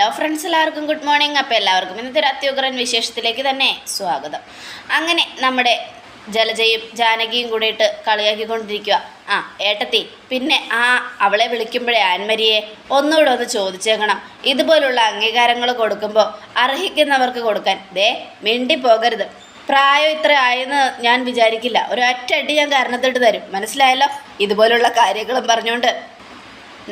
Hello friends എല്ലാവർക്കും good morning അപ്പോൾ എല്ലാവർക്കും ഇന്നത്തെ ഒരു അത്യുഗ്രൻ വിശേഷത്തിലേക്ക് തന്നെ സ്വാഗതം. അങ്ങനെ നമ്മുടെ ജലജയും ജാനകിയും കൂടിയിട്ട് കളിയാക്കിക്കൊണ്ടിരിക്കുക ആ ഏട്ടത്തി പിന്നെ ആ അവളെ വിളിക്കുമ്പോഴേ ആൻമരിയെ ഒന്നുകൂടെ ഒന്ന് ചോദിച്ചേക്കണം. ഇതുപോലുള്ള അംഗീകാരങ്ങൾ കൊടുക്കുമ്പോൾ അർഹിക്കുന്നവർക്ക് കൊടുക്കാൻ. ദേ മിണ്ടി പോകരുത്. പ്രായം ഇത്ര ആയെന്ന് ഞാൻ വിചാരിക്കില്ല. ഒരു ഒറ്റ അടി ഞാൻ കാരണത്തിട്ട് തരും. മനസ്സിലായല്ലോ? ഇതുപോലുള്ള കാര്യങ്ങളും പറഞ്ഞുകൊണ്ട്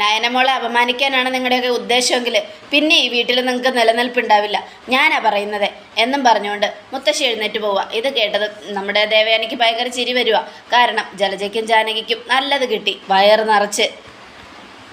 നയനമോളെ അപമാനിക്കാനാണ് നിങ്ങളുടെയൊക്കെ ഉദ്ദേശമെങ്കിൽ പിന്നെ ഈ വീട്ടിൽ നിങ്ങൾക്ക് നിലനിൽപ്പുണ്ടാവില്ല. ഞാനാ പറയുന്നത്. എന്നും പറഞ്ഞുകൊണ്ട് മുത്തശ്ശി എഴുന്നേറ്റ് പോവുക. ഇത് കേട്ടത് നമ്മുടെ ദേവയാനിക്ക് ഭയങ്കര ചിരി വരിക കാരണം ജലജയ്ക്കും ജാനകിക്കും നല്ലത് കിട്ടി. വയറ് നിറച്ച്.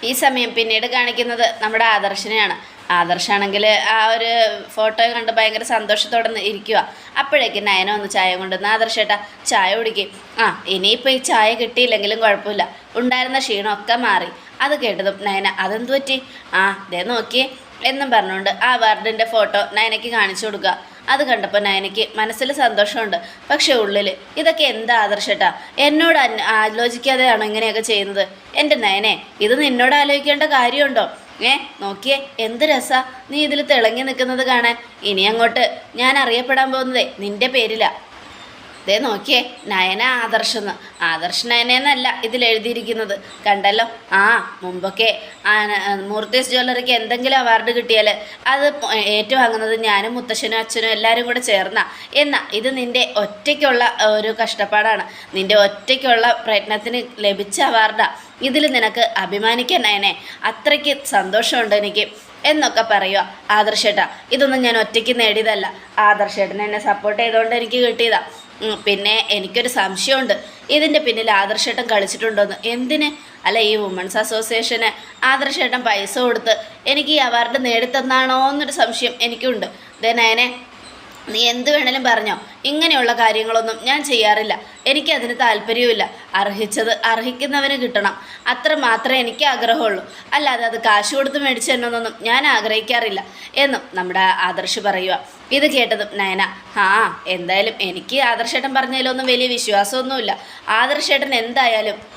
ഈ സമയം പിന്നീട് കാണിക്കുന്നത് നമ്മുടെ ആദർശനെയാണ്. ആദർശാണെങ്കിൽ ആ ഒരു ഫോട്ടോ കണ്ട് ഭയങ്കര സന്തോഷത്തോടെ ഇരിക്കുക അപ്പോഴേക്കും നയന ഒന്ന് ചായ കൊണ്ടുവന്ന് ആദർശേട്ടാ ചായ കുടിക്കും. ആ ഇനിയിപ്പോൾ ഈ ചായ കിട്ടിയില്ലെങ്കിലും കുഴപ്പമില്ല. ഉണ്ടായിരുന്ന ക്ഷീണമൊക്കെ മാറി. അത് കേട്ടതും നയന അതെന്തു പറ്റി? ആ ദേ നോക്കിയേ എന്നും പറഞ്ഞുകൊണ്ട് ആ വാർഡിന്റെ ഫോട്ടോ നയനയ്ക്ക് കാണിച്ചു കൊടുക്കുക. അത് കണ്ടപ്പോൾ നയനയ്ക്ക് മനസ്സിൽ സന്തോഷമുണ്ട്. പക്ഷേ ഉള്ളിൽ ഇതൊക്കെ എന്താ ആദർശട്ടാ? എന്നോട് ആലോചിക്കാതെയാണ് ഇങ്ങനെയൊക്കെ ചെയ്യുന്നത്? എന്റെ നയനെ ഇത് നിന്നോട് ആലോചിക്കേണ്ട കാര്യമുണ്ടോ? ഏ നോക്കിയേ എന്ത് രസാ നീ ഇതിൽ തിളങ്ങി നിൽക്കുന്നത് കാണാൻ. ഇനി അങ്ങോട്ട് ഞാൻ അറിയപ്പെടാൻ പോകുന്നതേ നിന്റെ പേരിലാ. ദേ നോക്കിയേ നയന ആദർശെന്ന്. ആദർശ് നയനെന്നല്ല ഇതിൽ എഴുതിയിരിക്കുന്നത്. കണ്ടല്ലോ? ആ മുമ്പൊക്കെ മൂർത്തീസ് ജ്വല്ലറിക്ക് എന്തെങ്കിലും അവാർഡ് കിട്ടിയാൽ അത് ഏറ്റുവാങ്ങുന്നത് ഞാനും മുത്തശ്ശനും അച്ഛനും എല്ലാവരും കൂടെ ചേർന്ന. എന്നാ ഇത് നിന്റെ ഒറ്റയ്ക്കുള്ള ഒരു കഷ്ടപ്പാടാണ്. നിന്റെ ഒറ്റയ്ക്കുള്ള പ്രയത്നത്തിന് ലഭിച്ച അവാർഡാണ് ഇതിൽ നിനക്ക് അഭിമാനിക്കാൻ നയനെ അത്രയ്ക്ക് സന്തോഷമുണ്ട് എനിക്ക് എന്നൊക്കെ പറയുക ആദർശേട്ടാ. ഇതൊന്നും ഞാൻ ഒറ്റയ്ക്ക് നേടിയതല്ല. ആദർശേട്ടൻ എന്നെ സപ്പോർട്ട് ചെയ്തുകൊണ്ട് എനിക്ക് കിട്ടിയതാ. ഉം, പിന്നെ എനിക്കൊരു സംശയമുണ്ട്. ഇതിന്റെ പിന്നിൽ ആദർശേട്ടൻ കളിച്ചിട്ടുണ്ടോന്ന്? എന്തിന്? അല്ല ഈ വുമൺസ് അസോസിയേഷന് ആദർശേട്ടൻ പൈസ കൊടുത്ത് എനിക്ക് ഈ അവാർഡ് നേടിത്തന്നാണോ എന്നൊരു സംശയം എനിക്കുണ്ട്. ദേ നയനെ നീ എന്ത് വേണേലും പറഞ്ഞോ. ഇങ്ങനെയുള്ള കാര്യങ്ങളൊന്നും ഞാൻ ചെയ്യാറില്ല. എനിക്കതിന് താല്പര്യവുമില്ല. അർഹിച്ചത് അർഹിക്കുന്നവന് കിട്ടണം. അത്ര മാത്രമേ എനിക്ക് ആഗ്രഹമുള്ളൂ. അല്ലാതെ അത് കാശ് കൊടുത്ത് മേടിച്ചു തന്നൊന്നും ഞാൻ ആഗ്രഹിക്കാറില്ല എന്നും നമ്മുടെ ആദർശ് പറയുക. ഇത് കേട്ടതും നയന ആ എന്തായാലും എനിക്ക് ആദർശേട്ടൻ പറഞ്ഞതിലൊന്നും വലിയ വിശ്വാസമൊന്നുമില്ല. ആദർശേട്ടൻ എന്തായാലും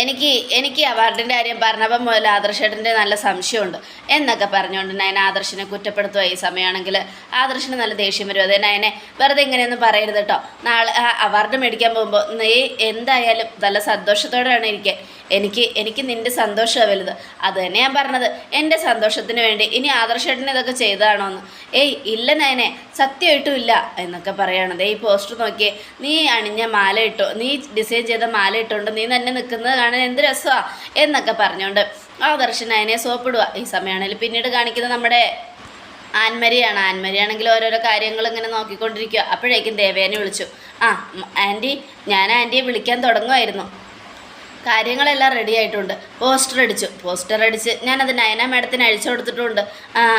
എനിക്ക് എനിക്ക് അവാർഡിന്റെ കാര്യം പറഞ്ഞപ്പം മുതൽ ആദർശേട്ടന്റെ നല്ല സംശയമുണ്ട് എന്നൊക്കെ പറഞ്ഞുകൊണ്ട് നയന ആദർശിനെ കുറ്റപ്പെടുത്തുക ഈ സമയമാണെങ്കിൽ. ആദർശിന് നല്ല ദേഷ്യം വരും. അതേ നയനെ വെറുതെ ഇങ്ങനെയൊന്നും പറയരുത് കേട്ടോ. നാളെ അവാർഡ് മേടിക്കാൻ പോകുമ്പോൾ നീ എന്തായാലും നല്ല സന്തോഷത്തോടെയാണ് ഇരിക്കുക എനിക്ക് എനിക്ക് നിന്റെ സന്തോഷമാണ് വലുത്. അത് തന്നെ ഞാൻ പറഞ്ഞത്. എന്റെ സന്തോഷത്തിന് വേണ്ടി. ഇനി ആദർശേട്ടൻ ഇതൊക്കെ ചെയ്തതാണോ എന്ന് ഏയ് ഇല്ല നയനെ. സത്യമായിട്ടും ഇല്ല എന്നൊക്കെ പറയണത് ഈ പോസ്റ്റർ നോക്കിയേ. നീ അണിഞ്ഞ മാല ഇട്ടോ? നീ ഡിസൈൻ ചെയ്ത മാല ഇട്ടുകൊണ്ട് നീ തന്നെ നിൽക്കുന്നത് കാണാൻ എന്ത് രസമാണ് എന്നൊക്കെ പറഞ്ഞുകൊണ്ട് ആദർശൻ അതിനെ സോപ്പിടുക ഈ സമയമാണെങ്കിൽ പിന്നീട് കാണിക്കുന്നത് നമ്മുടെ ആൻമരിയാണ്. ആൻമരിയാണെങ്കിൽ ഓരോരോ കാര്യങ്ങൾ ഇങ്ങനെ നോക്കിക്കൊണ്ടിരിക്കുക അപ്പോഴേക്കും ദേവേനെ വിളിച്ചു. ആ ആന്റി ഞാൻ ആന്റിയെ വിളിക്കാൻ തുടങ്ങുമായിരുന്നു കാര്യങ്ങളെല്ലാം റെഡി ആയിട്ടുണ്ട്. പോസ്റ്റർ അടിച്ചു. പോസ്റ്റർ അടിച്ച് ഞാനത് നയന മാഡത്തിന് അയച്ചു കൊടുത്തിട്ടുണ്ട്.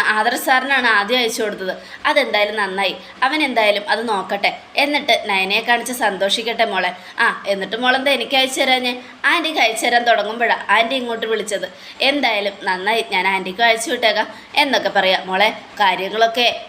ആദർ സാറിനാണ് ആദ്യം അയച്ചു കൊടുത്തത്. അതെന്തായാലും നന്നായി. അവൻ എന്തായാലും അത് നോക്കട്ടെ. എന്നിട്ട് നയനയെ കാണിച്ച് സന്തോഷിക്കട്ടെ മോളെ. ആ എന്നിട്ട് മോളെന്താ എനിക്ക് അയച്ചു തരാഞ്ഞ്? ആന്റിക്ക് അയച്ചു തരാൻ തുടങ്ങുമ്പോഴാണ് ആന്റി ഇങ്ങോട്ട് വിളിച്ചത്. എന്തായാലും നന്നായി. ഞാൻ ആന്റിക്കും അയച്ചു വിട്ടേക്കാം. എന്നൊക്കെ പറയാം. മോളെ കാര്യങ്ങളൊക്കെ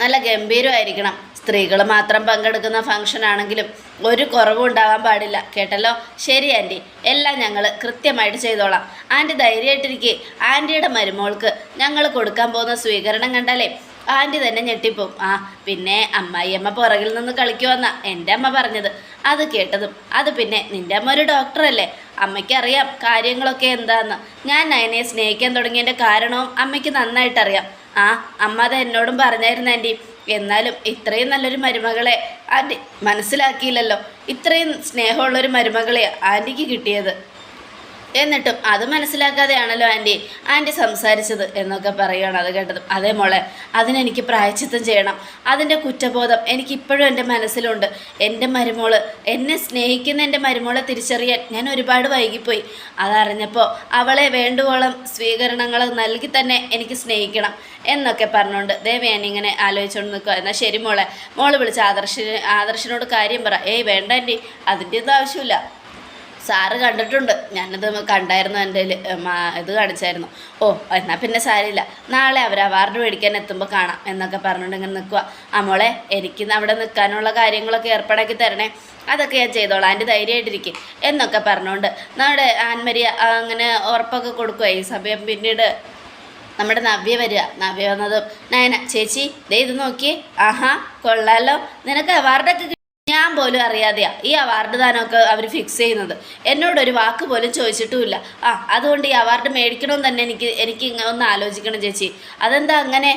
നല്ല ഗംഭീരമായിരിക്കണം. സ്ത്രീകൾ മാത്രം പങ്കെടുക്കുന്ന ഫംഗ്ഷൻ ആണെങ്കിലും ഒരു കുറവും ഉണ്ടാവാൻ പാടില്ല. കേട്ടല്ലോ? ശരി ആന്റി എല്ലാം ഞങ്ങൾ കൃത്യമായിട്ട് ചെയ്തോളാം. ആന്റി ധൈര്യമായിട്ടിരിക്കെ. ആന്റിയുടെ മരുമോൾക്ക് ഞങ്ങൾ കൊടുക്കാൻ പോകുന്ന സ്വീകരണം കണ്ടാലേ ആന്റി തന്നെ ഞെട്ടിപ്പോവും ആ പിന്നെ അമ്മായിയമ്മ പുറകിൽ നിന്ന് കളിക്കുമെന്നാ എന്റെ അമ്മ പറഞ്ഞത്. അത് കേട്ടതും അത് പിന്നെ നിന്റെ അമ്മ ഒരു ഡോക്ടറല്ലേ അമ്മയ്ക്കറിയാം കാര്യങ്ങളൊക്കെ എന്താന്ന്. ഞാൻ നയനെ സ്നേഹിക്കാൻ തുടങ്ങിയതിന്റെ കാരണവും അമ്മയ്ക്ക് നന്നായിട്ടറിയാം. ആ അമ്മ അത് എന്നോടും പറഞ്ഞായിരുന്നു ആന്റി എന്നാലും ഇത്രയും നല്ലൊരു മരുമകളെ ആന്റി മനസ്സിലാക്കിയില്ലല്ലോ. ഇത്രയും സ്നേഹമുള്ളൊരു മരുമകളെ ആന്റിക്ക് കിട്ടിയത്. എന്നിട്ടും അത് മനസ്സിലാക്കാതെയാണല്ലോ ആന്റി ആന്റി സംസാരിച്ചത് എന്നൊക്കെ പറയുകയാണ് അത് കേട്ടത്. അതേ മോളെ അതിനെനിക്ക് പ്രായച്ചിത്തം ചെയ്യണം. അതിന്റെ കുറ്റബോധം എനിക്കിപ്പോഴും എന്റെ മനസ്സിലുണ്ട്. എന്റെ മരുമോൾ എന്നെ സ്നേഹിക്കുന്ന എന്റെ മരുമോളെ തിരിച്ചറിയാൻ ഞാൻ ഒരുപാട് വൈകിപ്പോയി. അതറിഞ്ഞപ്പോൾ അവളെ വേണ്ടുവോളം സ്വീകരണങ്ങൾ നൽകി തന്നെ എനിക്ക് സ്നേഹിക്കണം എന്നൊക്കെ പറഞ്ഞുകൊണ്ട് ദേവയാനി ഇങ്ങനെ ആലോചിച്ചുകൊണ്ട് നിൽക്കുക എന്നാൽ ശരി മോളെ മോൾ വിളിച്ച് ആദർശിന് ആദർശിനോട് കാര്യം പറ. ഏയ് വേണ്ട ആന്റി അതിന്റെ ഒന്നും ആവശ്യമില്ല. സാറ് കണ്ടിട്ടുണ്ട്. ഞാനത് കണ്ടായിരുന്നു എന്റെ ഇത് കാണിച്ചായിരുന്നു. ഓ എന്നാൽ പിന്നെ സാരില്ല. നാളെ അവർ അവാർഡ് മേടിക്കാൻ എത്തുമ്പോൾ കാണാം എന്നൊക്കെ പറഞ്ഞുകൊണ്ട് ഇങ്ങനെ നിൽക്കുക ആ മോളെ എനിക്ക് അവിടെ നിൽക്കാനുള്ള കാര്യങ്ങളൊക്കെ ഏർപ്പാടാക്കി തരണേ. അതൊക്കെ ഞാൻ ചെയ്തോളാം. ആന്റി ധൈര്യമായിട്ടിരിക്കും എന്നൊക്കെ പറഞ്ഞുകൊണ്ട് നമ്മുടെ ആൻമരിയ അങ്ങനെ ഉറപ്പൊക്കെ കൊടുക്കുക ഈ സമയം. പിന്നീട് നമ്മുടെ നവ്യ വരിക. നവ്യ വന്നതും നയന ചേച്ചി ദേ ഇത് നോക്കി ആഹാ കൊള്ളാലോ. നിനക്ക് അവാർഡൊക്കെ ഞാൻ പോലും അറിയാതെയാ ഈ അവാർഡ് ദാനമൊക്കെ അവർ ഫിക്സ് ചെയ്യുന്നത്. എന്നോടൊരു വാക്ക് പോലും ചോദിച്ചിട്ടുമില്ല. ആ അതുകൊണ്ട് ഈ അവാർഡ് മേടിക്കണമെന്ന് തന്നെ എനിക്ക് എനിക്ക് ഒന്ന് ആലോചിക്കണം ചേച്ചി. അതെന്താ അങ്ങനെ?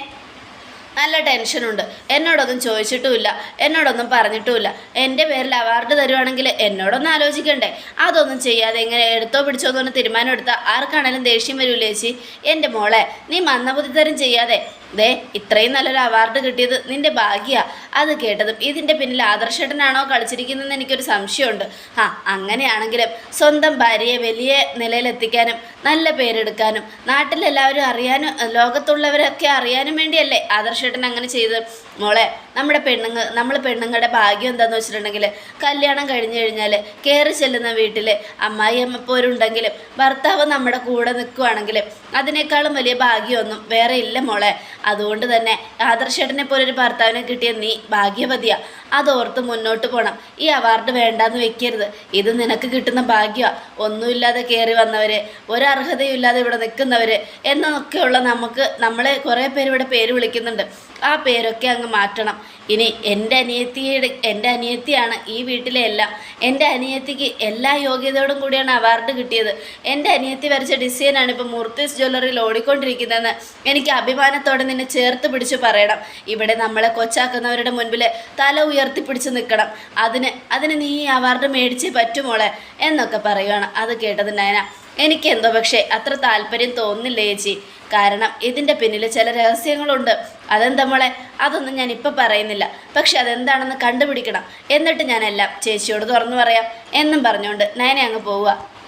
നല്ല ടെൻഷനുണ്ട് എന്നോടൊന്നും ചോദിച്ചിട്ടുമില്ല. എന്നോടൊന്നും പറഞ്ഞിട്ടുമില്ല. എന്റെ പേരിൽ അവാർഡ് തരുവാണെങ്കിൽ എന്നോടൊന്നും ആലോചിക്കണ്ടേ. അതൊന്നും ചെയ്യാതെ എങ്ങനെ എടുത്തോ പിടിച്ചോ എന്ന് തീരുമാനം എടുത്താൽ ആർക്കാണേലും ദേഷ്യം വരൂലേ ചേച്ചി? എന്റെ മോളെ നീ മന്ദബുദ്ധിത്തരം ചെയ്യാതെ ദേ ഇത്രയും നല്ലൊരു അവാർഡ് കിട്ടിയത് നിന്റെ ഭാഗ്യ. അത് കേട്ടതും ഇതിന്റെ പിന്നിൽ ആദർശേട്ടനാണോ കളിച്ചിരിക്കുന്നതെന്ന് എനിക്കൊരു സംശയമുണ്ട്. ആ അങ്ങനെയാണെങ്കിലും സ്വന്തം ഭാര്യയെ വലിയ നിലയിലെത്തിക്കാനും നല്ല പേരെടുക്കാനും നാട്ടിലെല്ലാവരും അറിയാനും ലോകത്തുള്ളവരൊക്കെ അറിയാനും വേണ്ടിയല്ലേ ആദർശേട്ടൻ അങ്ങനെ ചെയ്ത്. മോളെ നമ്മുടെ പെണ്ണുങ്ങൾ നമ്മൾ പെണ്ണുങ്ങളുടെ ഭാഗ്യം എന്താണെന്ന് വെച്ചിട്ടുണ്ടെങ്കിൽ കല്യാണം കഴിഞ്ഞു കഴിഞ്ഞാൽ കയറി ചെല്ലുന്ന വീട്ടിൽ അമ്മായി അമ്മപ്പോരുണ്ടെങ്കിലും ഭർത്താവ് നമ്മുടെ കൂടെ നിൽക്കുവാണെങ്കിലും അതിനേക്കാളും വലിയ ഭാഗ്യമൊന്നും വേറെ ഇല്ല മോളെ. അതുകൊണ്ട് തന്നെ ആദർശേട്ടനെ പോലൊരു ഭർത്താവിനെ കിട്ടിയ നീ ഭാഗ്യവതിയാ. അതോർത്ത് മുന്നോട്ട് പോകണം ഈ അവാർഡ് വേണ്ടാന്ന് വെക്കരുത്. ഇത് നിനക്ക് കിട്ടുന്ന ഭാഗ്യമാണ് ഒന്നുമില്ലാതെ കയറി വന്നവർ ഒരർഹതയും ഇല്ലാതെ ഇവിടെ നിൽക്കുന്നവർ എന്നൊക്കെയുള്ള നമുക്ക് നമ്മളെ കുറേ പേര് ഇവിടെ പേര് വിളിക്കുന്നുണ്ട്. ആ പേരൊക്കെ അങ്ങ് മാറ്റണം. ഇനി എന്റെ അനിയത്തിയുടെ എന്റെ അനിയത്തിയാണ് ഈ വീട്ടിലെ എല്ലാം. എന്റെ അനിയത്തിക്ക് എല്ലാ യോഗ്യതയോടും കൂടിയാണ് അവാർഡ് കിട്ടിയത്. എന്റെ അനിയത്തി വരച്ച ഡിസൈനാണ് ഇപ്പോൾ മൂർത്തീസ് ജ്വല്ലറിയിൽ ഓടിക്കൊണ്ടിരിക്കുന്നതെന്ന് എനിക്ക് അഭിമാനത്തോടെ നിന്നെ ചേർത്ത് പിടിച്ച് പറയണം. ഇവിടെ നമ്മളെ കൊച്ചാക്കുന്നവരുടെ മുൻപിൽ തല ഉയർത്തിപ്പിടിച്ച് നിൽക്കണം. അതിന് അതിന് നീ ഈ അവാർഡ് മേടിച്ചേ പറ്റുമോളെ എന്നൊക്കെ പറയുകയാണ് അത് കേട്ടത് നയന. എനിക്കെന്തോ പക്ഷേ അത്ര താല്പര്യം തോന്നുന്നില്ല ചേച്ചി? കാരണം ഇതിന്റെ പിന്നിൽ ചില രഹസ്യങ്ങളുണ്ട്. അതെന്താ മോളെ? അതൊന്നും ഞാൻ ഇപ്പം പറയുന്നില്ല. പക്ഷെ അതെന്താണെന്ന് കണ്ടുപിടിക്കണം. എന്നിട്ട് ഞാനെല്ലാം ചേച്ചിയോട് തുറന്നു പറയാം. എന്നും പറഞ്ഞുകൊണ്ട് നയനെ അങ്ങ് പോവുക.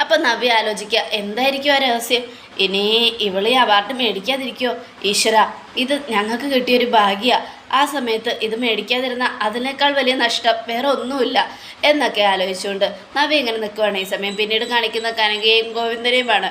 അപ്പം നവ്യ ആലോചിക്കുക എന്തായിരിക്കും ആ രഹസ്യം? ഇനി ഇവളീ അവാർഡ് മേടിക്കാതിരിക്കുമോ ഈശ്വര ഇത് ഞങ്ങൾക്ക് കിട്ടിയൊരു ഭാഗ്യ. ആ സമയത്ത് ഇത് മേടിക്കാതിരുന്ന അതിനേക്കാൾ വലിയ നഷ്ടം വേറെ ഒന്നുമില്ല എന്നൊക്കെ ആലോചിച്ചുകൊണ്ട് നവി ഇങ്ങനെ നിൽക്കുവാണ് ഈ സമയം. പിന്നീട് കാണിക്കുന്ന കനകയും ഗോവിന്ദനെയുമാണ്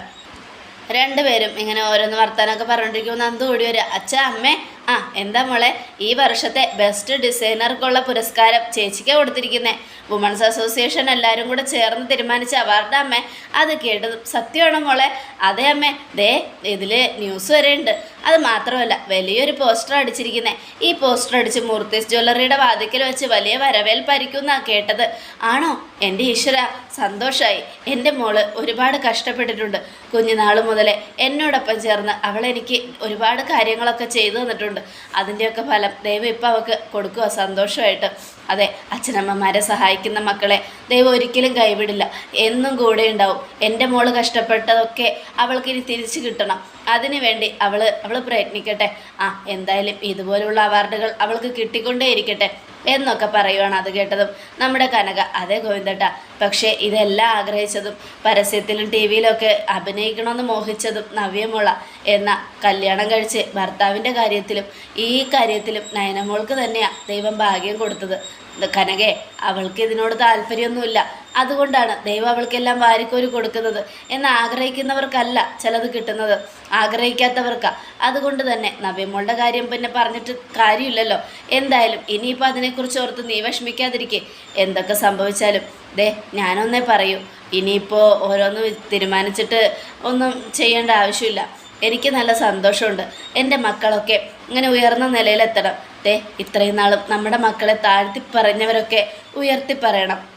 രണ്ടുപേരും ഇങ്ങനെ ഓരോന്ന് വർത്താനമൊക്കെ പറഞ്ഞുകൊണ്ടിരിക്കുമ്പോൾ നന്ദു കൂടി വരിക. അച്ഛ അമ്മേ ആ എന്താ മോളെ ഈ വർഷത്തെ ബെസ്റ്റ് ഡിസൈനർക്കുള്ള പുരസ്കാരം ചേച്ചിക്ക് കൊടുത്തിരിക്കുന്നത് വുമൺസ് അസോസിയേഷൻ എല്ലാവരും കൂടെ ചേർന്ന് തീരുമാനിച്ച അവാർഡ് അമ്മേ. അത് കേട്ടത് സത്യമാണോ മോളെ? അതെ അമ്മേ. ദേ ഇതിൽ ന്യൂസ് വരെ ഉണ്ട് അത് മാത്രമല്ല വലിയൊരു പോസ്റ്റർ അടിച്ചിരിക്കുന്നത് ഈ പോസ്റ്റർ അടിച്ച് മൂർത്തീസ് ജ്വല്ലറിയുടെ വാതിക്കൽ വെച്ച് വലിയ വരവേൽപ്പായിരിക്കും കേട്ടത്. ആണോ? എന്റെ ഈശ്വര സന്തോഷമായി എന്റെ മോൾ ഒരുപാട് കഷ്ടപ്പെട്ടിട്ടുണ്ട്. കുഞ്ഞുനാൾ മുതലേ എന്നോടൊപ്പം ചേർന്ന് അവളെനിക്ക് ഒരുപാട് കാര്യങ്ങളൊക്കെ ചെയ്തു തന്നിട്ടുണ്ട്. അതിന്റെയൊക്കെ ഫലം ദൈവം ഇപ്പം അവൾക്ക് കൊടുക്കുക സന്തോഷമായിട്ട്. അതെ അച്ഛനമ്മമാരെ സഹായിക്കുന്ന മക്കളെ ദൈവം ഒരിക്കലും കൈവിടില്ല. എന്നും കൂടെ ഉണ്ടാവും. എന്റെ മോൾ കഷ്ടപ്പെട്ടതൊക്കെ അവൾക്ക് ഇനി തിരിച്ചു കിട്ടണം. അതിനു വേണ്ടി അവൾ അവൾ പ്രയത്നിക്കട്ടെ. ആ എന്തായാലും ഇതുപോലുള്ള അവാർഡുകൾ അവൾക്ക് കിട്ടിക്കൊണ്ടേ ഇരിക്കട്ടെ എന്നൊക്കെ പറയുവാണ് അത് കേട്ടതും. നമ്മുടെ കനക. അതേ ഗോവിന്ദട്ട. പക്ഷേ ഇതെല്ലാം ആഗ്രഹിച്ചതും പരസ്യത്തിലും ടി വിയിലൊക്കെ അഭിനയിക്കണമെന്ന് മോഹിച്ചതും നവ്യമോള എന്ന കല്യാണം കഴിച്ച് ഭർത്താവിന്റെ കാര്യത്തിലും ഈ കാര്യത്തിലും നയനമോൾക്ക് തന്നെയാണ് ദൈവം ഭാഗ്യം കൊടുത്തത്. കനകെ അവൾക്ക് ഇതിനോട് താല്പര്യമൊന്നുമില്ല. അതുകൊണ്ടാണ് ദൈവം അവൾക്കെല്ലാം വാരിക്കോരി കൊടുക്കുന്നത് എന്ന് ആഗ്രഹിക്കുന്നവർക്കല്ല ചിലത് കിട്ടുന്നത്. ആഗ്രഹിക്കാത്തവർക്കാ. അതുകൊണ്ട് തന്നെ നവ്യമോളുടെ കാര്യം പിന്നെ പറഞ്ഞിട്ട് കാര്യമില്ലല്ലോ. എന്തായാലും ഇനിയിപ്പോൾ അതിനെക്കുറിച്ച് ഓർത്ത് നീ വിഷമിക്കാതിരിക്കെ. എന്തൊക്കെ സംഭവിച്ചാലും. ദേ ഞാനൊന്നേ പറയൂ. ഇനിയിപ്പോൾ ഓരോന്ന് തീരുമാനിച്ചിട്ട് ഒന്നും ചെയ്യേണ്ട ആവശ്യമില്ല. എനിക്ക് നല്ല സന്തോഷമുണ്ട്. എന്റെ മക്കളൊക്കെ ഇങ്ങനെ ഉയർന്ന നിലയിലെത്തണം. ദേ ഇത്രയും നാളും നമ്മുടെ മക്കളെ താഴ്ത്തി പറഞ്ഞവരൊക്കെ ഉയർത്തി പറയണം.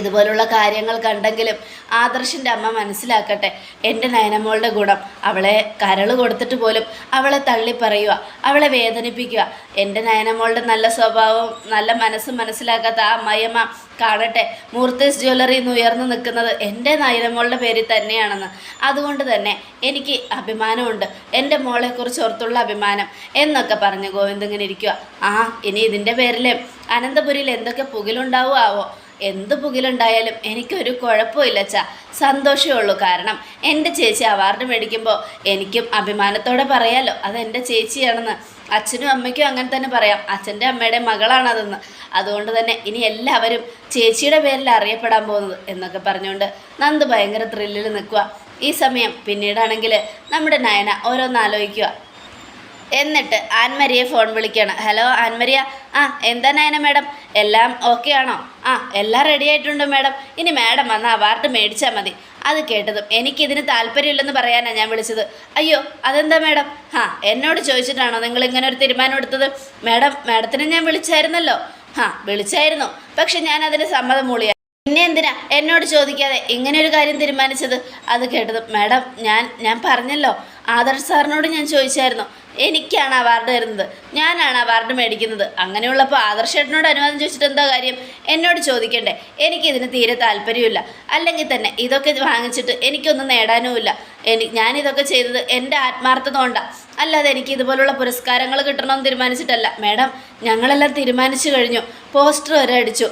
ഇതുപോലുള്ള കാര്യങ്ങൾ കണ്ടെങ്കിലും ആദർശിന്റെ അമ്മ മനസ്സിലാക്കട്ടെ. എന്റെ നയനമോളുടെ ഗുണം അവളെ കരൾ കൊടുത്തിട്ട് പോലും അവളെ തള്ളി പറയുക അവളെ വേദനിപ്പിക്കുക. എന്റെ നയനമോളുടെ നല്ല സ്വഭാവവും നല്ല മനസ്സും മനസ്സിലാക്കാത്ത ആ അമ്മയമ്മ കാണട്ടെ. മൂർത്തേസ് ജ്വല്ലറി എന്ന് ഉയർന്നു നിൽക്കുന്നത് എന്റെ നയനമോളുടെ പേരിൽ തന്നെയാണെന്ന്. അതുകൊണ്ട് തന്നെ എനിക്ക് അഭിമാനമുണ്ട്. എന്റെ മോളെക്കുറിച്ച് ഓർത്തുള്ള അഭിമാനം എന്നൊക്കെ പറഞ്ഞ് ഗോവിന്ദ് ഇങ്ങനെ ഇരിക്കുക. ആ ഇനി ഇതിന്റെ പേരിൽ അനന്തപുരിയിൽ എന്തൊക്കെ പുകിലുണ്ടാവുമോ എന്ത് പുകിലുണ്ടായാലും എനിക്കൊരു കുഴപ്പമില്ല ചാ സന്തോഷമേ ഉള്ളൂ. കാരണം എന്റെ ചേച്ചി അവാർഡ് മേടിക്കുമ്പോൾ എനിക്കും അഭിമാനത്തോടെ പറയാലോ. അത് എന്റെ ചേച്ചിയാണെന്ന്. അച്ഛനും അമ്മയ്ക്കും അങ്ങനെ തന്നെ പറയാം. അച്ഛന്റെ അമ്മയുടെ മകളാണതെന്ന്. അതുകൊണ്ട് തന്നെ ഇനി എല്ലാവരും ചേച്ചിയുടെ പേരിൽ അറിയപ്പെടാൻ പോകുന്നത് എന്നൊക്കെ പറഞ്ഞുകൊണ്ട് നന്ദ് ഭയങ്കര ത്രില്ലിൽ നിൽക്കുക ഈ സമയം പിന്നീടാണെങ്കിൽ നമ്മുടെ നയന ഓരോന്ന് ആലോചിക്കുക എന്നിട്ട് ആൻമരിയെ ഫോൺ വിളിക്കുകയാണ് ഹലോ ആൻമരിയ. ആ എന്താ നയന മാഡം? എല്ലാം ഓക്കെ ആണോ? ആ എല്ലാം റെഡി ആയിട്ടുണ്ട് മാഡം. ഇനി മാഡം വന്ന് അവാർഡ് മേടിച്ചാൽ മതി. അത് കേട്ടതും എനിക്കിതിന് താല്പര്യമില്ലെന്ന് പറയാനാണ് ഞാൻ വിളിച്ചത്. അയ്യോ അതെന്താ മാഡം? ആ എന്നോട് ചോദിച്ചിട്ടാണോ നിങ്ങൾ ഇങ്ങനെ ഒരു തീരുമാനം എടുത്തത്? മാഡം മാഡത്തിനെ ഞാൻ വിളിച്ചായിരുന്നല്ലോ. ആ വിളിച്ചായിരുന്നു. പക്ഷെ ഞാൻ അതിന് സമ്മതം മൂളിയ. പിന്നെ എന്തിനാ എന്നോട് ചോദിക്കാതെ ഇങ്ങനെ ഒരു കാര്യം തീരുമാനിച്ചത്? അത് കേട്ടതും മാഡം ഞാൻ ഞാൻ പറഞ്ഞല്ലോ. ആദർശ് സാറിനോട് ഞാൻ ചോദിച്ചായിരുന്നു എനിക്കാണ് അവാർഡ് തരുന്നത്. ഞാനാണ് അവാർഡ് മേടിക്കുന്നത്. അങ്ങനെയുള്ളപ്പോൾ ആദർശേട്ടനോട് അനുവാദം ചോദിച്ചിട്ട് എന്താ കാര്യം? എന്നോട് ചോദിക്കണ്ടേ. എനിക്കിതിന് തീരെ താല്പര്യമില്ല. അല്ലെങ്കിൽ തന്നെ ഇതൊക്കെ വാങ്ങിച്ചിട്ട് എനിക്കൊന്നും നേടാനുമില്ല. എനി ഞാനിതൊക്കെ ചെയ്തത് എന്റെ ആത്മാർത്ഥത കൊണ്ടാണ് അല്ലാതെ എനിക്ക് ഇതുപോലുള്ള പുരസ്കാരങ്ങൾ കിട്ടണമെന്ന് തീരുമാനിച്ചിട്ടല്ല. മാഡം ഞങ്ങളെല്ലാം തീരുമാനിച്ചു കഴിഞ്ഞു. പോസ്റ്റർ വരെ അടിച്ചു.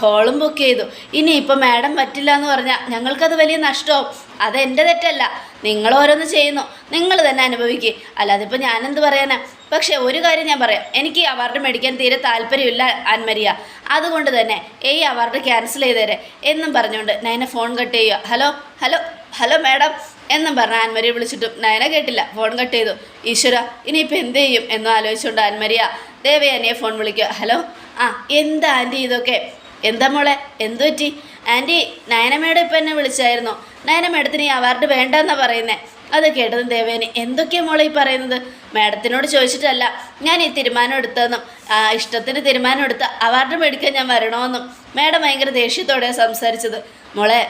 ഹോളും ബുക്ക് ചെയ്തു. ഇനി ഇപ്പം മാഡം പറ്റില്ല എന്ന് പറഞ്ഞാൽ ഞങ്ങൾക്കത് വലിയ നഷ്ടമാവും അതെന്റെ തെറ്റല്ല. നിങ്ങൾ ഓരോന്ന് ചെയ്യുന്നു. നിങ്ങൾ തന്നെ അനുഭവിക്കുക അല്ലാതെ ഇപ്പോൾ ഞാനെന്ത് പറയാനാ? പക്ഷേ ഒരു കാര്യം ഞാൻ പറയാം. എനിക്ക് ഈ അവാർഡ് മേടിക്കാൻ തീരെ താല്പര്യമില്ല ആൻമരിയ അതുകൊണ്ട് തന്നെ ഈ അവാർഡ് ക്യാൻസൽ ചെയ്തേരെ. എന്നും പറഞ്ഞുകൊണ്ട് നയന ഫോൺ കട്ട് ചെയ്യുക. Hello hello hello madam. എന്നും പറഞ്ഞ ആൻമരിയെ വിളിച്ചിട്ടും നയന കേട്ടില്ല. ഫോൺ കട്ട് ചെയ്തു. ഈശ്വര ഇനിയിപ്പോൾ എന്ത് ചെയ്യും? എന്നും ആലോചിച്ചുകൊണ്ട് ആൻമരിയ ദേവയാനിയെ ഫോൺ വിളിക്കുക. ഹലോ ആ എന്താ ആന്റി ഇതൊക്കെ? എന്താ മോളെ? എന്തു പറ്റി? ആന്റി നയനമ്മയുടെ ഇപ്പം എന്നെ വിളിച്ചായിരുന്നു. നയന മേഡത്തിന് ഈ അവാർഡ് വേണ്ടെന്നാണ് പറയുന്നത് അത് കേട്ടത് ദേവേനി എന്തൊക്കെയാണ് മോളെ ഈ പറയുന്നത്? മാഡത്തിനോട് ചോദിച്ചിട്ടല്ല ഞാൻ ഈ തീരുമാനം എടുത്തതെന്നും ഇഷ്ടത്തിന് തീരുമാനം എടുത്ത അവാർഡ് മേടിക്കാൻ ഞാൻ വരണമെന്നും മാഡം ഭയങ്കര ദേഷ്യത്തോടെയാണ് സംസാരിച്ചത്. മോളെ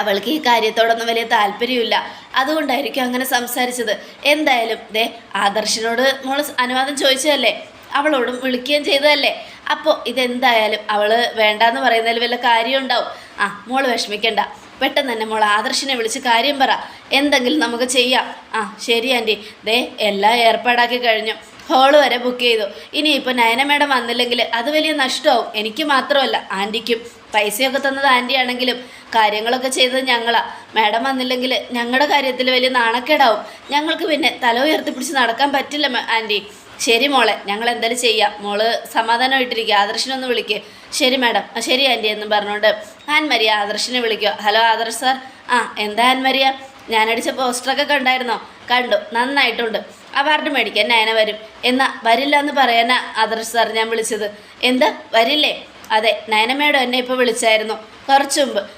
അവൾക്ക് ഈ കാര്യത്തോടൊന്നും വലിയ താല്പര്യമില്ല. അതുകൊണ്ടായിരിക്കും അങ്ങനെ സംസാരിച്ചത്. എന്തായാലും ദേ ആദർശിനോട് മോൾ അനുവാദം ചോദിച്ചതല്ലേ? അവളോടും വിളിക്കുകയും ചെയ്തതല്ലേ? അപ്പോൾ ഇതെന്തായാലും അവൾ വേണ്ടാന്ന് പറയുന്നതിൽ വല്ല കാര്യം ഉണ്ടാവും. ആ മോൾ വിഷമിക്കണ്ട. പെട്ടെന്ന് തന്നെ മോൾ ആദർശിനെ വിളിച്ച് കാര്യം പറ. എന്തെങ്കിലും നമുക്ക് ചെയ്യാം. ആ ശരി ആന്റി ദേ എല്ലാം ഏർപ്പാടാക്കി കഴിഞ്ഞു. ഹോൾ വരെ ബുക്ക് ചെയ്തു. ഇനിയിപ്പോൾ നയന മേഡം വന്നില്ലെങ്കിൽ അത് വലിയ നഷ്ടമാവും. എനിക്ക് മാത്രമല്ല ആന്റിക്കും പൈസയൊക്കെ തന്നത് ആന്റി ആണെങ്കിലും കാര്യങ്ങളൊക്കെ ചെയ്തത് ഞങ്ങളാ. മേഡം വന്നില്ലെങ്കിൽ ഞങ്ങളുടെ കാര്യത്തിൽ വലിയ നാണക്കേടാവും. ഞങ്ങൾക്ക് പിന്നെ തല ഉയർത്തിപ്പിടിച്ച് നടക്കാൻ പറ്റില്ല ആന്റി ശരി മോളെ ഞങ്ങൾ എന്തായാലും ചെയ്യാം. മോൾ സമാധാനം സമാധാനമായിട്ടിരിക്കുക. ആദർശനൊന്ന് വിളിക്കുക ശരി മാഡം. ആ ശരി ആന്റി എന്നും പറഞ്ഞുകൊണ്ട് ആൻമരിയ ആദർശനെ വിളിക്കുക. Hello Adarsh sir. ആ എന്താ ആൻമരിയ ഞാനടിച്ച പോസ്റ്ററൊക്കെ കണ്ടായിരുന്നോ? കണ്ടു. നന്നായിട്ടുണ്ട്. അവാർഡ് മേടിക്കാൻ നയന വരും. എന്നാ വരില്ല എന്ന് പറയാനാ ആദർശ് സാർ ഞാൻ വിളിച്ചത്. എന്ത്? വരില്ലേ? അതെ നയന മേഡം എന്നെ ഇപ്പോൾ വിളിച്ചായിരുന്നു. കുറച്ചു മുമ്പ്.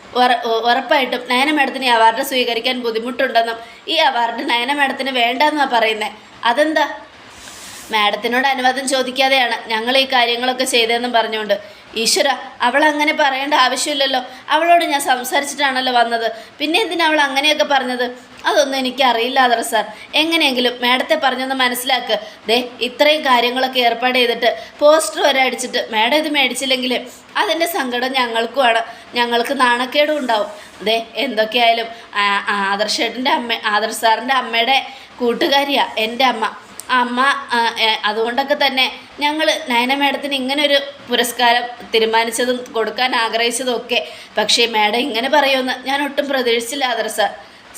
ഉറപ്പായിട്ടും നയന മേഡത്തിന് ഈ അവാർഡ് സ്വീകരിക്കാൻ ബുദ്ധിമുട്ടുണ്ടെന്നും ഈ അവാർഡ് നയന മേഡത്തിന് വേണ്ടെന്നാണ് പറയുന്നത് അതെന്താ? മാഡത്തിനോട് അനുവാദം ചോദിക്കാതെയാണ് ഞങ്ങൾ ഈ കാര്യങ്ങളൊക്കെ ചെയ്തതെന്നും പറഞ്ഞുകൊണ്ട്. ഈശ്വര അവൾ അങ്ങനെ പറയേണ്ട ആവശ്യമില്ലല്ലോ. അവളോട് ഞാൻ സംസാരിച്ചിട്ടാണല്ലോ വന്നത്. പിന്നെ എന്തിനാ അവൾ അങ്ങനെയൊക്കെ പറഞ്ഞത്? അതൊന്നും എനിക്ക് അറിയില്ല ആദർ സാർ എങ്ങനെയെങ്കിലും മാഡത്തെ പറഞ്ഞൊന്ന് മനസ്സിലാക്ക്. ദേ ഇത്രയും കാര്യങ്ങളൊക്കെ ഏർപ്പാട് ചെയ്തിട്ട് പോസ്റ്റർ വരെ അടിച്ചിട്ട് മാഡം ഇത് മേടിച്ചില്ലെങ്കിൽ അതിന്റെ സങ്കടം ഞങ്ങൾക്കുമാണ്. ഞങ്ങൾക്ക് നാണക്കേടും ഉണ്ടാവും. ദേ എന്തൊക്കെയായാലും ആദർശേട്ടന്റെ അമ്മ ആദർശ് സാറിന്റെ അമ്മയുടെ കൂട്ടുകാരിയാണ് എന്റെ അമ്മ. അമ്മ അതുകൊണ്ടൊക്കെ തന്നെ ഞങ്ങൾ നയന മേഡത്തിന് ഇങ്ങനെ ഒരു പുരസ്കാരം തീരുമാനിച്ചതും കൊടുക്കാൻ ആഗ്രഹിച്ചതും ഒക്കെ പക്ഷേ മേഡം ഇങ്ങനെ പറയുമെന്ന് ഞാൻ ഒട്ടും പ്രതീക്ഷിച്ചില്ല ആദർ സാർ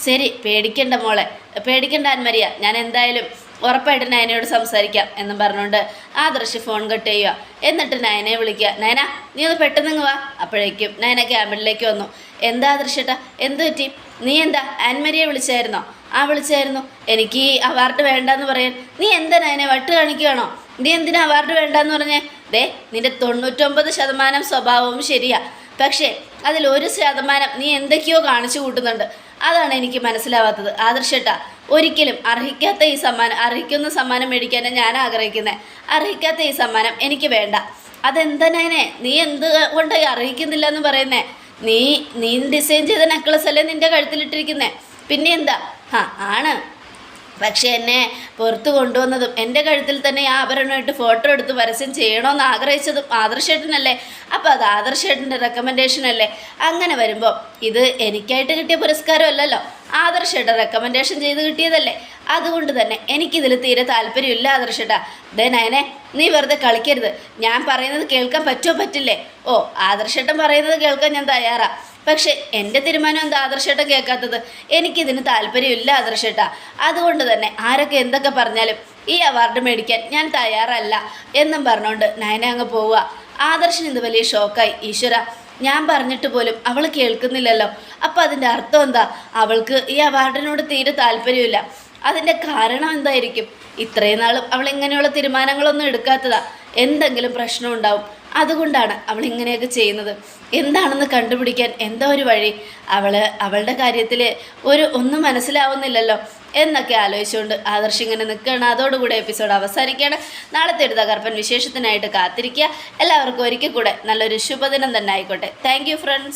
ശരി പേടിക്കണ്ട മോളെ. പേടിക്കണ്ട ആൻമരിയ ഞാൻ എന്തായാലും ഉറപ്പായിട്ട് നയനയോട് സംസാരിക്കാം എന്നും പറഞ്ഞുകൊണ്ട് ആ ദൃശ്യം ഫോൺ കട്ട് ചെയ്യുക. എന്നിട്ട് നയനയെ വിളിക്കുക. നയന നീ ഒന്ന് പെട്ടെന്ന് വാ. അപ്പോഴേക്കും നയന ക്യാബിനിലേക്ക് വന്നു. എന്താ ദൃശ്യട്ടാ എന്ത് പറ്റി? നീ എന്താ? ആൻമരിയെ വിളിച്ചായിരുന്നോ? ആ വിളിച്ചായിരുന്നു. എനിക്ക് ഈ അവാർഡ് വേണ്ടെന്ന് പറയാൻ. നീ എന്തിനാ എന്നെ വട്ട് കാണിക്കുകയാണോ? നീ എന്തിനാ അവാർഡ് വേണ്ടെന്ന് പറഞ്ഞേ? ദേ നിന്റെ തൊണ്ണൂറ്റൊമ്പത് ശതമാനം സ്വഭാവവും ശരിയാ. പക്ഷേ അതിൽ ഒരു ശതമാനം നീ എന്തൊക്കെയോ കാണിച്ചു കൂട്ടുന്നുണ്ട്. അതാണ് എനിക്ക് മനസ്സിലാവാത്തത്. ആദർശട്ട ഒരിക്കലും അർഹിക്കാത്ത ഈ സമ്മാനം അർഹിക്കുന്ന സമ്മാനം മേടിക്കാനാണ് ഞാൻ ആഗ്രഹിക്കുന്നത് അർഹിക്കാത്ത ഈ സമ്മാനം എനിക്ക് വേണ്ട. അതെന്താ നീ എന്ത് കൊണ്ടായി അർഹിക്കുന്നില്ല എന്ന് പറയുന്നേ? നീ നീ ഡിസൈൻ ചെയ്ത നെക്ലസ് അല്ലേ നിന്റെ കഴുത്തിലിട്ടിരിക്കുന്നേ? പിന്നെ എന്താ? ഹാ ആണ്. പക്ഷേ എന്നെ പുറത്ത് കൊണ്ടുവന്നതും എന്റെ കഴുത്തിൽ തന്നെ ഈ ആഭരണമായിട്ട് ഫോട്ടോ എടുത്ത് പരസ്യം ചെയ്യണമെന്ന് ആഗ്രഹിച്ചതും ആദർശേട്ടനല്ലേ? അപ്പോൾ അത് ആദർശേട്ടന്റെ റെക്കമെൻഡേഷൻ അല്ലേ? അങ്ങനെ വരുമ്പോൾ ഇത് എനിക്കായിട്ട് കിട്ടിയ പുരസ്കാരമല്ലല്ലോ. ആദർശേട്ട റെക്കമെൻഡേഷൻ ചെയ്ത് കിട്ടിയതല്ലേ? അതുകൊണ്ട് തന്നെ എനിക്കിതിൽ തീരെ താല്പര്യമില്ല ആദർശേട്ടാ. ദേ നയനെ നീ വെറുതെ കളിക്കരുത്. ഞാൻ പറയുന്നത് കേൾക്കാൻ പറ്റുമോ പറ്റില്ലേ? ഓ ആദർശേട്ടൻ പറയുന്നത് കേൾക്കാൻ ഞാൻ തയ്യാറാ. പക്ഷേ എന്റെ തീരുമാനം എന്താ ആദർശേട്ടൻ കേൾക്കാത്തത്? എനിക്കിതിന് താല്പര്യമില്ല ആദർശേട്ട. അതുകൊണ്ട് തന്നെ ആരൊക്കെ എന്തൊക്കെ പറഞ്ഞാലും ഈ അവാർഡ് മേടിക്കാൻ ഞാൻ തയ്യാറല്ല എന്നും പറഞ്ഞുകൊണ്ട് നയന അങ്ങ് പോവുക. ആദർശൻ ഇത് വലിയ ഷോക്കായി. ഈശ്വര ഞാൻ പറഞ്ഞിട്ട് പോലും അവൾ കേൾക്കുന്നില്ലല്ലോ. അപ്പോൾ അതിന്റെ അർത്ഥം എന്താ? അവൾക്ക് ഈ അവാർഡിനോട് തീരെ താല്പര്യമില്ല. അതിന്റെ കാരണം എന്തായിരിക്കും? ഇത്രയും നാളും അവൾ ഇങ്ങനെയുള്ള തീരുമാനങ്ങളൊന്നും എടുക്കാത്തതാ. എന്തെങ്കിലും പ്രശ്നം ഉണ്ടാവും. അതുകൊണ്ടാണ് അവൾ ഇങ്ങനെയൊക്കെ ചെയ്യുന്നത്. എന്താണെന്ന് കണ്ടുപിടിക്കാൻ എന്തോ ഒരു വഴി? അവൾ അവളുടെ കാര്യത്തിൽ ഒരു ഒന്നും മനസ്സിലാവുന്നില്ലല്ലോ എന്നൊക്കെ ആലോചിച്ചുകൊണ്ട് ആദർശ് ഇങ്ങനെ നിൽക്കുകയാണ്. അതോടുകൂടി എപ്പിസോഡ് അവസാനിക്കുകയാണ്. നാളത്തെ ഒരു തകർപ്പൻ വിശേഷത്തിനായിട്ട് കാത്തിരിക്കുക. എല്ലാവർക്കും ഒരിക്കൽ കൂടെ നല്ലൊരു ശുഭദിനം തന്നെ ആയിക്കോട്ടെ. Thank friends